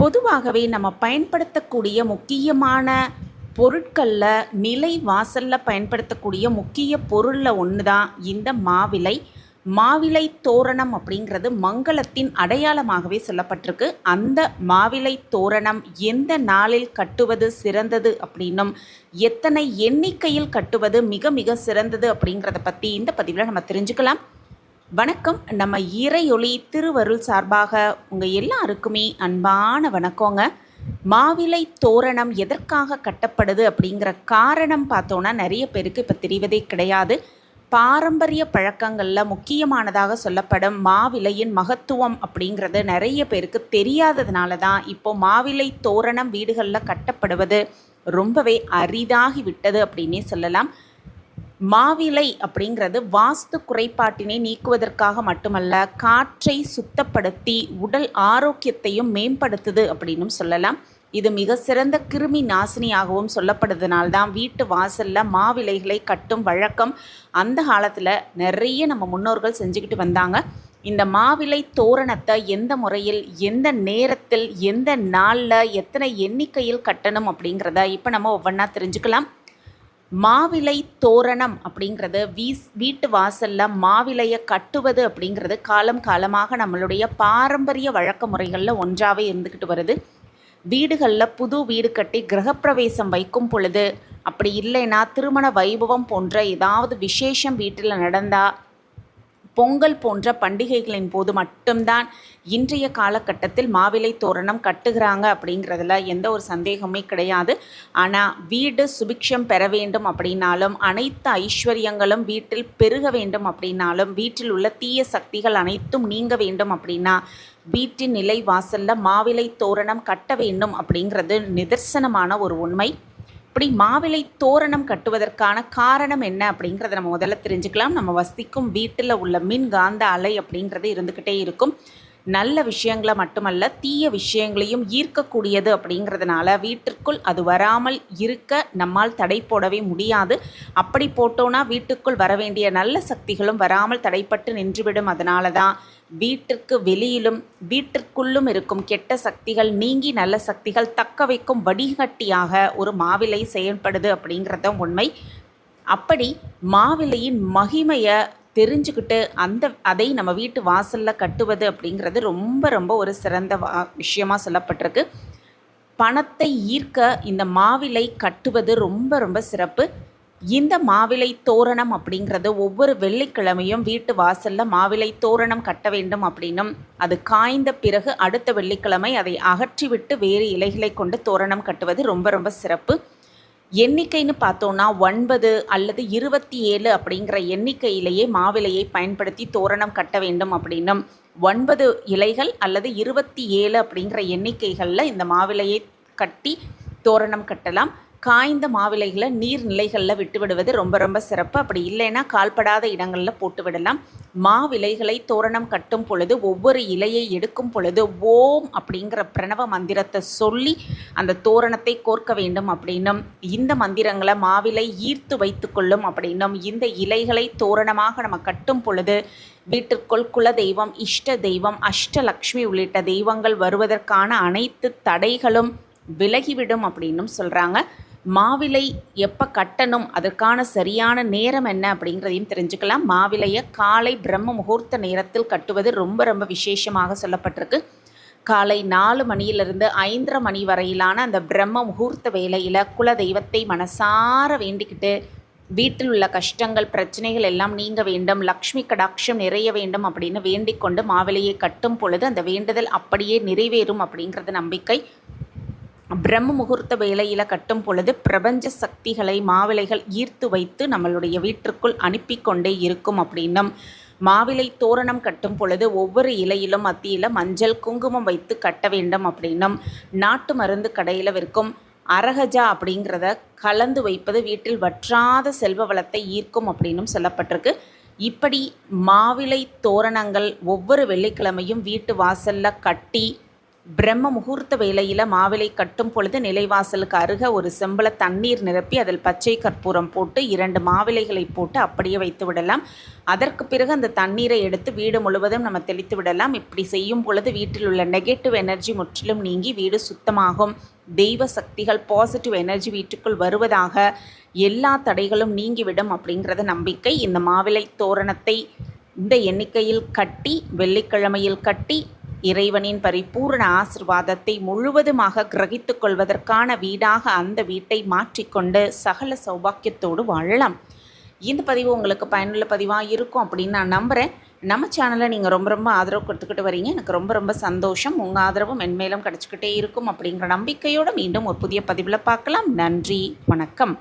பொதுவாகவே நம்ம பயன்படுத்தக்கூடிய முக்கியமான பொருட்களில் நிலை வாசலில் பயன்படுத்தக்கூடிய முக்கிய பொருளில் ஒன்று தான் இந்த மாவிலை. மாவிலை தோரணம் அப்படிங்கிறது மங்களத்தின் அடையாளமாகவே சொல்லப்பட்டிருக்கு. அந்த மாவிலை தோரணம் எந்த நாளில் கட்டுவது சிறந்தது அப்படின்னும் எத்தனை எண்ணிக்கையில் கட்டுவது மிக மிக சிறந்தது அப்படிங்கிறத பற்றி இந்த பதிவில் நம்ம தெரிஞ்சுக்கலாம். வணக்கம். நம்ம இறையொளி திருவருள் சார்பாக உங்கள் எல்லாருக்குமே அன்பான வணக்கங்க. மாவிலை தோரணம் எதற்காக கட்டப்படுது அப்படிங்கிற காரணம் பார்த்தோன்னா நிறைய பேருக்கு இப்போ தெரிவதே கிடையாது. பாரம்பரிய பழக்கங்களில் முக்கியமானதாக சொல்லப்படும் மாவிலையின் மகத்துவம் அப்படிங்கிறது நிறைய பேருக்கு தெரியாததுனால தான் இப்போ மாவிலை தோரணம் வீடுகளில் கட்டப்படுவது ரொம்பவே அரிதாகி விட்டது அப்படின்னே சொல்லலாம். மாவிலை அப்படிங்கிறது வாஸ்து குறைபாட்டினை நீக்குவதற்காக மட்டுமல்ல காற்றை சுத்தப்படுத்தி உடல் ஆரோக்கியத்தையும் மேம்படுத்துது அப்படின்னும் சொல்லலாம். இது மிக சிறந்த கிருமி நாசினியாகவும் சொல்லப்படுறதுனால்தான் வீட்டு வாசலில் மாவிலைகளை கட்டும் வழக்கம் அந்த காலத்தில் நிறைய நம்ம முன்னோர்கள் செஞ்சுக்கிட்டு வந்தாங்க. இந்த மாவிலை தோரணத்தை எந்த முறையில் எந்த நேரத்தில் எந்த நாளில் எத்தனை எண்ணிக்கையில் கட்டணும் அப்படிங்கிறத இப்போ நம்ம ஒவ்வொன்றா தெரிஞ்சுக்கலாம். மாவிலை தோரணம் அப்படிங்கிறது வீஸ் வீட்டு வாசலில் மாவிலையை கட்டுவது அப்படிங்கிறது காலம் காலமாக நம்மளுடைய பாரம்பரிய வழக்க முறைகளில் ஒன்றாகவே இருந்துக்கிட்டு வருது. வீடுகளில் புது வீடு கட்டி கிரகப்பிரவேசம் வைக்கும் பொழுது அப்படி இல்லைன்னா திருமண வைபவம் போன்ற ஏதாவது விசேஷம் வீட்டில் நடந்தால் பொங்கல் போன்ற பண்டிகைகளின் போது மட்டும்தான் இன்றைய காலகட்டத்தில் மாவிலை தோரணம் கட்டுகிறாங்க அப்படிங்கிறதுல எந்த ஒரு சந்தேகமே கிடையாது. ஆனால் வீடு சுபிக்ஷம் பெற வேண்டும் அப்படின்னாலும் அனைத்து ஐஸ்வர்யங்களும் வீட்டில் பெருக வேண்டும் அப்படின்னாலும் வீட்டில் உள்ள தீய சக்திகள் அனைத்தும் நீங்க வேண்டும் அப்படின்னா வீட்டின் நிலை வாசலில் மாவிலை தோரணம் கட்ட வேண்டும் அப்படிங்கிறது நிதர்சனமான ஒரு உண்மை. இப்படி மாவிலை தோரணம் கட்டுவதற்கான காரணம் என்ன அப்படிங்கிறத நம்ம முதல்ல தெரிஞ்சுக்கலாம். நம்ம வசிக்கும் வீட்டில் உள்ள மின் காந்த அலை அப்படிங்கிறது இருந்துக்கிட்டே இருக்கும். நல்ல விஷயங்களை மட்டுமல்ல தீய விஷயங்களையும் ஈர்க்கக்கூடியது அப்படிங்கிறதுனால வீட்டிற்குள் அது வராமல் இருக்க நம்மால் தடை போடவே முடியாது. அப்படி போட்டோன்னா வீட்டுக்குள் வர வேண்டிய நல்ல சக்திகளும் வராமல் தடைப்பட்டு நின்றுவிடும். அதனால தான் வீட்டிற்கு வெளியிலும் வீட்டிற்குள்ளும் இருக்கும் கெட்ட சக்திகள் நீங்கி நல்ல சக்திகள் தக்க வைக்கும் வடிகட்டியாக ஒரு மாவிலை செயல்படுது அப்படிங்கிறத உண்மை. அப்படி மாவிலையின் மகிமையை தெரிஞ்சுக்கிட்டு அந்த அதை நம்ம வீட்டு வாசலில் கட்டுவது அப்படிங்கிறது ரொம்ப ரொம்ப ஒரு சிறந்த வா விஷயமாக சொல்லப்பட்டிருக்கு. பணத்தை ஈர்க்க இந்த மாவிலை கட்டுவது ரொம்ப ரொம்ப சிறப்பு. இந்த மாவிலை தோரணம் அப்படிங்கிறது ஒவ்வொரு வெள்ளிக்கிழமையும் வீட்டு வாசலில் மாவிலை தோரணம் கட்ட வேண்டும் அப்படின்னும் அது காய்ந்த பிறகு அடுத்த வெள்ளிக்கிழமை அதை அகற்றிவிட்டு வேறு இலைகளை கொண்டு தோரணம் கட்டுவது ரொம்ப ரொம்ப சிறப்பு. எண்ணிக்கைன்னு பார்த்தோன்னா ஒன்பது அல்லது இருபத்தி ஏழு அப்படிங்கிற எண்ணிக்கையிலேயே மாவிலையை பயன்படுத்தி தோரணம் கட்ட வேண்டும் அப்படின்னும். ஒன்பது இலைகள் அல்லது இருபத்தி ஏழு அப்படிங்கிற எண்ணிக்கைகளில் இந்த மாவிலையை கட்டி தோரணம் கட்டலாம். காய்ந்த மாவிலைகளை நீர்நிலைகளில் விட்டு விடுவது ரொம்ப ரொம்ப சிறப்பு. அப்படி இல்லைன்னா கால்படாத இடங்களில் போட்டு விடலாம். மாவிலைகளை தோரணம் கட்டும் பொழுது ஒவ்வொரு இலையை எடுக்கும் பொழுது ஓம் அப்படிங்கிற பிரணவ மந்திரத்தை சொல்லி அந்த தோரணத்தை கோர்க்க வேண்டும் அப்படின்னும் இந்த மந்திரங்களை மாவிலை ஈர்த்து வைத்துக்கொள்ளும் அப்படின்னும் இந்த இலைகளை தோரணமாக நம்ம கட்டும் பொழுது வீட்டிற்குள் குல தெய்வம் இஷ்ட தெய்வம் அஷ்டலக்ஷ்மி உள்ளிட்ட தெய்வங்கள் வருவதற்கான அனைத்து தடைகளும் விலகிவிடும் அப்படின்னும் சொல்கிறாங்க மாவிலை எப்போ கட்டணும்? அதற்கான சரியான நேரம் என்ன அப்படிங்கிறதையும் தெரிஞ்சுக்கலாம். மாவிலையை காலை பிரம்ம முகூர்த்த நேரத்தில் கட்டுவது ரொம்ப ரொம்ப விசேஷமாக சொல்லப்பட்டிருக்கு. காலை நாலு மணியிலிருந்து ஐந்தரை மணி வரையிலான அந்த பிரம்ம முகூர்த்த வேலையில் குல தெய்வத்தை மனசார வேண்டிக்கிட்டு வீட்டில் உள்ள கஷ்டங்கள் பிரச்சனைகள் எல்லாம் நீங்க வேண்டும் லக்ஷ்மி கடாட்சம் நிறைய வேண்டும் அப்படின்னு வேண்டிக் கொண்டு மாவிலையை கட்டும் பொழுது அந்த வேண்டுதல் அப்படியே நிறைவேறும் அப்படிங்கிறது நம்பிக்கை. பிரம்ம முகூர்த்த வேலையில் கட்டும் பொழுது பிரபஞ்ச சக்திகளை மாவிலைகள் ஈர்த்து வைத்து நம்மளுடைய வீட்டிற்குள் அனுப்பி கொண்டே இருக்கும் அப்படின்னும். மாவிலை தோரணம் கட்டும் பொழுது ஒவ்வொரு இலையிலும் மத்தியில் மஞ்சள் குங்குமம் வைத்து கட்ட வேண்டும் அப்படின்னும். நாட்டு மருந்து கடையில் விற்கும் அரகஜா அப்படிங்கிறத கலந்து வைப்பது வீட்டில் வற்றாத செல்வ வளத்தை ஈர்க்கும் அப்படின்னும் சொல்லப்பட்டிருக்கு. இப்படி மாவிலை தோரணங்கள் ஒவ்வொரு வெள்ளிக்கிழமையும் வீட்டு வாசலில் கட்டி பிரம்ம முகூர்த்த வேளையில் மாவிலை கட்டும் பொழுது நிலைவாசலுக்கு அருக ஒரு செம்பல தண்ணீர் நிரப்பி அதில் பச்சை கற்பூரம் போட்டு இரண்டு மாவிலைகளை போட்டு அப்படியே வைத்து விடலாம். அதற்கு பிறகு அந்த தண்ணீரை எடுத்து வீடு முழுவதும் நம்ம தெளித்து விடலாம். இப்படி செய்யும் பொழுது வீட்டில் உள்ள நெகட்டிவ் எனர்ஜி முற்றிலும் நீங்கி வீடு சுத்தமாகும். தெய்வ சக்திகள் பாசிட்டிவ் எனர்ஜி வீட்டுக்குள் வருவதாக எல்லா தடைகளும் நீங்கிவிடும் அப்படிங்கிறத நம்பிக்கை. இந்த மாவிலை தோரணத்தை இந்த எண்ணிக்கையில் கட்டி வெள்ளிக்கிழமையில் கட்டி இறைவனின் பரிபூர்ண ஆசிர்வாதத்தை முழுவதுமாக கிரகித்து கொள்வதற்கான வீடாக அந்த வீட்டை மாற்றிக்கொண்டு சகல சௌபாக்கியத்தோடு வாழலாம். இந்த பதிவு உங்களுக்கு பயனுள்ள பதிவாக இருக்கும் அப்படின்னு நான் நம்புகிறேன் நம்ம சேனலை நீங்கள் ரொம்ப ரொம்ப ஆதரவு கொடுத்துக்கிட்டு வரீங்க. எனக்கு ரொம்ப ரொம்ப சந்தோஷம். உங்கள் ஆதரவும் மென்மேலும் கிடச்சிக்கிட்டே இருக்கும் அப்படிங்கிற நம்பிக்கையோடு மீண்டும் ஒரு புதிய பதிவில் பார்க்கலாம். நன்றி. வணக்கம்.